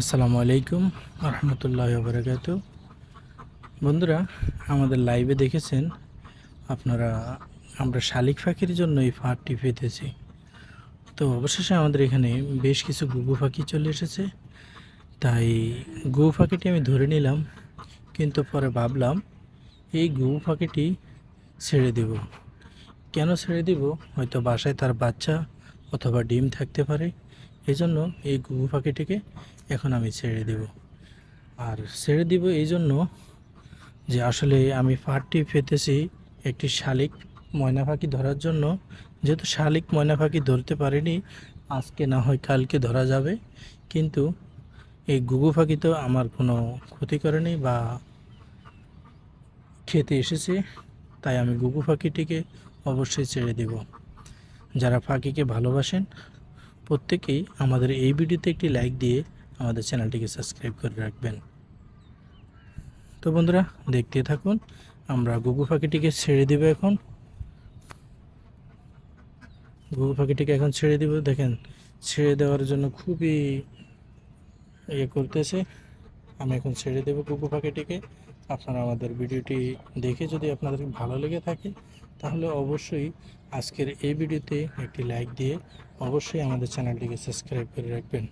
আসসালামু আলাইকুম রহমতুল্লাহ বরকাত বন্ধুরা, আমাদের লাইভে দেখেছেন, আপনারা, আমরা শালিক পাখির জন্য এই ফাঁকটি পেতেছি। তো অবশেষে আমাদের এখানে বেশ কিছু গুগু পাখি চলে এসেছে। তাই গু পাখিটি আমি ধরে নিলাম, কিন্তু পরে ভাবলাম, এই গুগু পাখিটি ছেড়ে দেব। কেন ছেড়ে দিব? হয়তো বাসায় তার বাচ্চা অথবা ডিম থাকতে পারে। এই জন্য এই গুগু পাখিটিকে এখন আমি ছেড়ে দেব। আর ছেড়ে দিব এই জন্য যে আসলে আমি ফাঁদটি পেতেছি একটি শালিক ময়না পাখি ধরার জন্য। যেহেতু শালিক ময়না পাখি ধরতে পারিনি, আজকে না হয় কালকে ধরা যাবে। কিন্তু এই গুগু পাখি তো আমার কোনো ক্ষতি করেনি বা খেতে এসেছে, তাই আমি গুগু পাখিটিকে অবশ্যই ছেড়ে দেব। যারা পাখিকে ভালোবাসেন প্রত্যেকেই আমাদের এই ভিডিওতে একটি লাইক দিয়ে আমাদের চ্যানেলটিকে সাবস্ক্রাইব করে রাখবেন। তো বন্ধুরা, দেখতে থাকুন, আমরা গুগু পাখিটিকে ছেড়ে দেব এখন। গুগু পাখিটিকে এখন ছেড়ে দিব। দেখেন, ছেড়ে দেওয়ার জন্য খুবই ইয়ে করতেছে। আমি এখন ছেড়ে দেব গুগু পাখিটিকে আপনারা আমাদের ভিডিওটি দেখে যদি আপনাদের ভালো লেগে থাকে, তাহলে অবশ্যই আজকের এই ভিডিওতে একটি লাইক দিয়ে অবশ্যই আমাদের চ্যানেলটিকে সাবস্ক্রাইব করে রাখবেন।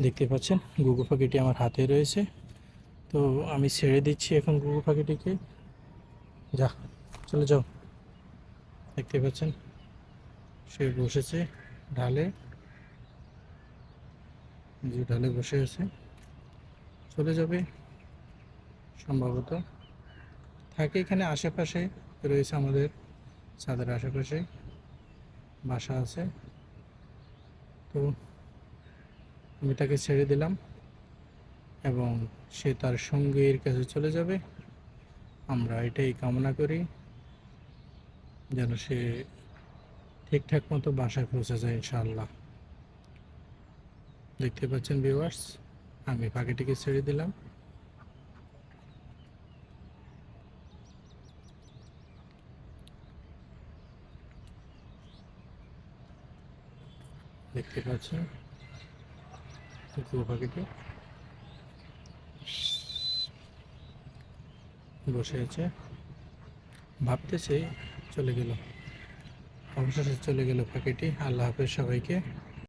দেখতে পাচ্ছেন, গুগু পাখিটি আমার হাতে রয়েছে। তো আমি ছেড়ে দিচ্ছি এখন গুগু পাখিটিকে। যা, চলে যাও। দেখতে পাচ্ছেন, সে বসেছে ঢালে। যে ঢালে বসে আছে। চলে যাবে। সম্ভবত। থাকে এখানে, আশেপাশে রয়েছে আমাদের ছাদের আশেপাশে। বাসা আছে। তো আমি তাকে ছেড়ে দিলাম এবং সে তার সঙ্গীর কাছে চলে যাবে। আমরা এটাই কামনা করি যেন সে ঠিকঠাক মতো বাসায় পৌঁছে যায় ইনশাআল্লাহ। দেখতে পাচ্ছেন ভিউয়ার্স আমি পাখিটিকে ছেড়ে দিলাম। দেখতে পাচ্ছেন কুকুর পাখিটি বসে আছে। ভাবতেছে চলে গেল। অবশেষে চলে গেল পাখিটি আল্লাহ হাফেজ সবাইকে